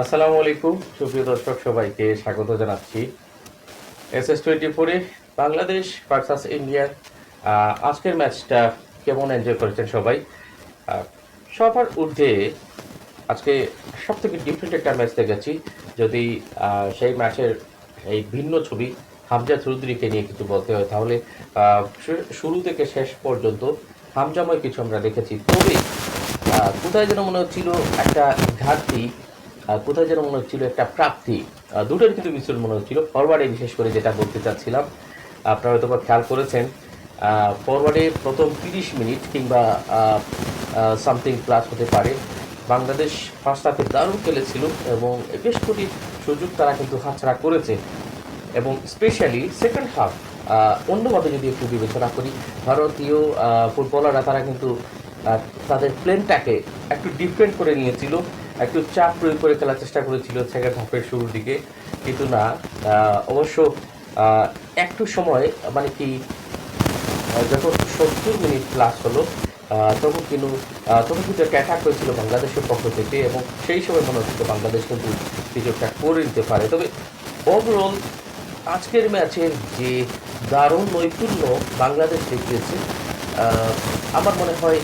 আসসালামু আলাইকুম, সুপ্রিয় দর্শক, সবাইকে স্বাগত জানাচ্ছি। এস এস টোয়েন্টি ফোরে বাংলাদেশ ভার্সাস ইন্ডিয়ার আজকের ম্যাচটা কেমন এনজয় করেছেন সবাই? সবার ঊর্ধ্বে আজকে সব থেকে ডিফারেন্ট একটা ম্যাচ দেখেছি। যদি সেই ম্যাচের এই ভিন্ন ছবি হামজা চৌধুরীকে নিয়ে কিছু বলতে হয়, তাহলে শুরু থেকে শেষ পর্যন্ত হামজাময় কিছু আমরা দেখেছি। তবে কোথায় যেন মনে হচ্ছিল একটা ঘাটতি আহ, কোথায় যেন মনে হচ্ছিল একটা প্রাপ্তি। দুটোর কিন্তু মিশ্রণ মনে হচ্ছিল। ফরওয়ার্ডে বিশেষ করে যেটা বলতে চাচ্ছিলাম আপনারা হয়তো খেয়াল করেছেন ফরওয়ার্ডে প্রথম তিরিশ মিনিট কিংবা সামথিং প্লাস হতে পারে। বাংলাদেশ ফার্স্ট হাফে দারুণ খেলেছিল এবং বেশ কোটি সুযোগ তারা কিন্তু হাতছাড়া করেছে। এবং স্পেশালি সেকেন্ড হাফ অন্যভাবে যদি একটু বিবেচনা করি ভারতীয় ফুটবলাররা তারা কিন্তু তাদের প্লেনটাকে একটু ডিফেন্ড করে নিয়েছিল। একটু চাপ প্রয়োগ করে খেলার চেষ্টা করেছিল সেকেন্ড হাফের শুরুর দিকে। কিন্তু না অবশ্য একটু সময় মানে কি যখন সত্তর মিনিট প্লাস হলো তখন কিন্তু তখন কিন্তু একটা অ্যাটাক হয়েছিল বাংলাদেশের পক্ষ থেকে এবং সেই সময় মনে হচ্ছিল বাংলাদেশ কিন্তু কিছু একটা করে নিতে পারে। তবে ওভারঅল আজকের ম্যাচের যে দারুণ নৈপুণ্য বাংলাদেশ দেখিয়েছে আমার মনে হয়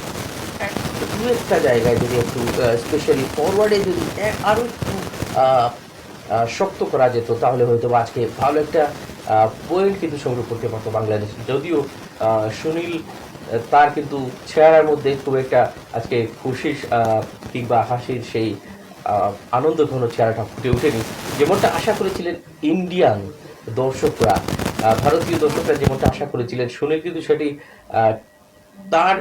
দু একটা জায়গায় যদি একটু স্পেশালি ফরওয়ার্ডে যদি আরও একটু শক্ত করা যেত তাহলে হয়তো আজকে ভালো একটা পয়েন্ট কিন্তু সংগ্রহ করতে পারতো বাংলাদেশ। যদিও সুনীল তার কিন্তু চেহারার মধ্যে খুব একটা আজকে খুশি আহ, কিংবা হাসির সেই আহ, আনন্দঘন চেহারাটা ফুটে ওঠেনি। যেমনটা আশা করেছিলেন ইন্ডিয়ান দর্শকরা ভারতীয় দর্শকরা যেমনটা আশা করেছিলেন সুনীল কিন্তু সেটি তার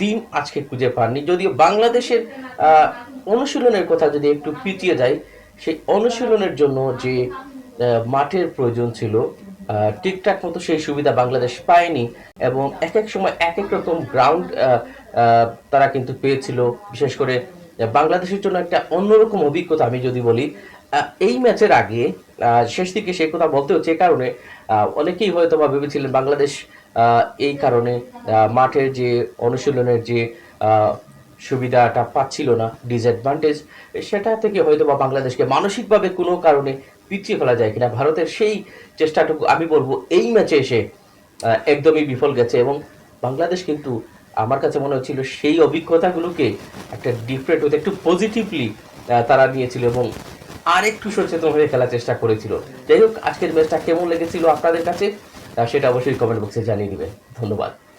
দিন আজকে খুঁজে পাননি। যদিও বাংলাদেশের অনুশীলনের কথা যদি একটু পিছিয়ে যায় সেই অনুশীলনের জন্য যে মাঠের প্রয়োজন ছিল ঠিকঠাক মতো সেই সুবিধা বাংলাদেশ পায়নি এবং এক এক সময় এক এক রকম গ্রাউন্ড তারা কিন্তু পেয়েছিল। বিশেষ করে বাংলাদেশের জন্য একটা অন্যরকম অভিজ্ঞতা আমি যদি বলি এই ম্যাচের আগে শেষ দিকে সেই কথা বলতে হচ্ছে এ কারণে অনেকেই হয়তো বা ভেবেছিলেন বাংলাদেশ এই কারণে মাঠের যে অনুশীলনের যে সুবিধাটা পাচ্ছিল না ডিসঅ্যাডভান্টেজ সেটা থেকে হয়তো বা বাংলাদেশকে মানসিকভাবে কোনো কারণে পিছিয়ে ফেলা যায় কিনা, ভারতের সেই চেষ্টাটুকু আমি বলব, এই ম্যাচে এসে একদমই বিফল গেছে এবং বাংলাদেশ কিন্তু আমার কাছে মনে হচ্ছিল সেই অভিজ্ঞতাগুলোকে একটা ডিফারেন্ট হতে একটু পজিটিভলি তারা নিয়েছিল এবং আর একটু সচেতন হয়ে খেলার চেষ্টা করেছিল। যাই হোক, আজকের ম্যাচটা কেমন লেগেছিল আপনাদের কাছে? সেটা অবশ্যই কমেন্ট বক্সে জানিয়ে দেবে ধন্যবাদ।